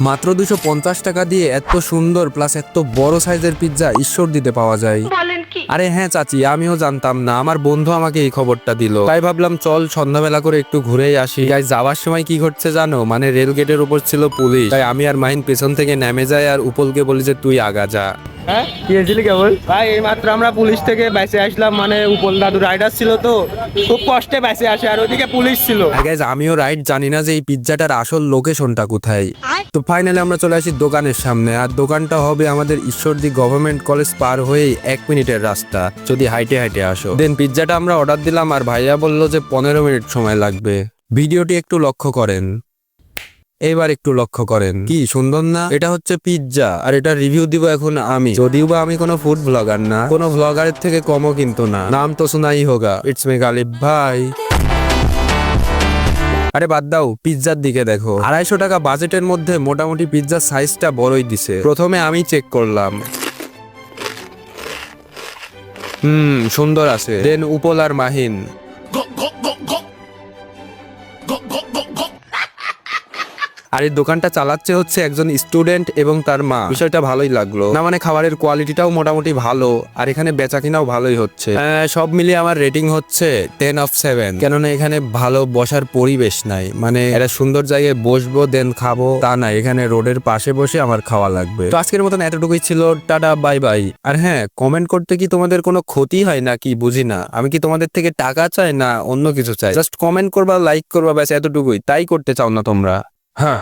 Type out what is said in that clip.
মাত্র দুশো পঞ্চাশ টাকা দিয়ে এত সুন্দর প্লাস এত বড় সাইজের পিৎজা ঈশ্বর দিতে পাওয়া যায়। আরে হ্যাঁ চাচি আমিও জানতাম না। আমার বন্ধু আমাকে এই খবরটা দিল। তাই ভাবলাম চল সন্ধ্যাবেলা করে একটু ঘুরেই আসি। তাই যাওয়ার সময় কি ঘটছে জানো? মানে রেল গেটের উপর ছিল পুলিশ। তাই আমি আর মাহিন পেছন থেকে নেমে যাই আর উপলকে বলি যে তুই আগা যা। হ্যাঁ? কি হয়েছিল কেবল ভাই এই মাত্র আমরা পুলিশ থেকে বেঁচে আসলাম মানে উপল দাদু রাইডার ছিল তো খুব কষ্টে বেঁচে আসে আর ওইদিকে পুলিশ ছিল। গাইজ আমিও রাইট জানি না যে এই পিৎজাটার আসল লোকেশনটা কোথায়। তো ফাইনালি আমরা চলে আসি দোকানের সামনে আর দোকানটা হবে আমাদের ঈশ্বরদী গভর্নমেন্ট কলেজ পার হয়েই এক মিনিটের রাস্তা যদি হাইটে হাইটে আসো। দেন পিৎজাটা আমরা অর্ডার দিলাম আর ভাইয়া বলল যে পনেরো মিনিট সময় লাগবে। ভিডিওটি একটু লক্ষ্য করেন। এবার একটু লক্ষ্য করেন। কি সুন্দর না? এটা হচ্ছে পিৎজা আর এটা রিভিউ দিব এখন আমি। যদিও বা আমি কোনো ফুড ব্লগার না, কোনো ব্লগারের থেকে কমও কিন্তু না। নাম তো শোনাই হোগা ইটস মে গালিব ভাই আরে বাদ দাও পিৎজার দিকে দেখো। আড়াইশো টাকা বাজেটের মধ্যে মোটামুটি পিৎজার সাইজটা বড়ই দিছে। প্রথমে আমি চেক করলাম। হুম, সুন্দর আছে। দেন উপল আর মাহিন। আর এই দোকানটা চালাচ্ছে হচ্ছে একজন স্টুডেন্ট এবং তার মা। বিষয়টা ভালোই লাগল। না মানে খাবারের কোয়ালিটিটাও মোটামুটি ভালো, আর এখানে বেচা কিনাও ভালোই হচ্ছে। সব মিলিয়ে আমার রেটিং হচ্ছে টেন অফ সেভেন কেননা এখানে ভালো বসার পরিবেশ নাই। মানে একটা সুন্দর জায়গায় বসবো দেন খাব, তা না এখানে রোডের পাশে বসে আমার খাওয়া লাগবে। তো আজকের মতন এতটুকুই ছিল। টাটা বাই বাই আর হ্যাঁ কমেন্ট করতে কি তোমাদের কোনো ক্ষতি হয় না কি বুঝি না। আমি কি তোমাদের থেকে টাকা চাই না অন্য কিছু চাই? জাস্ট কমেন্ট করবা লাইক করবা, ব্যাস এতটুকুই। তাই করতে চাও না তোমরা। হ্যাঁ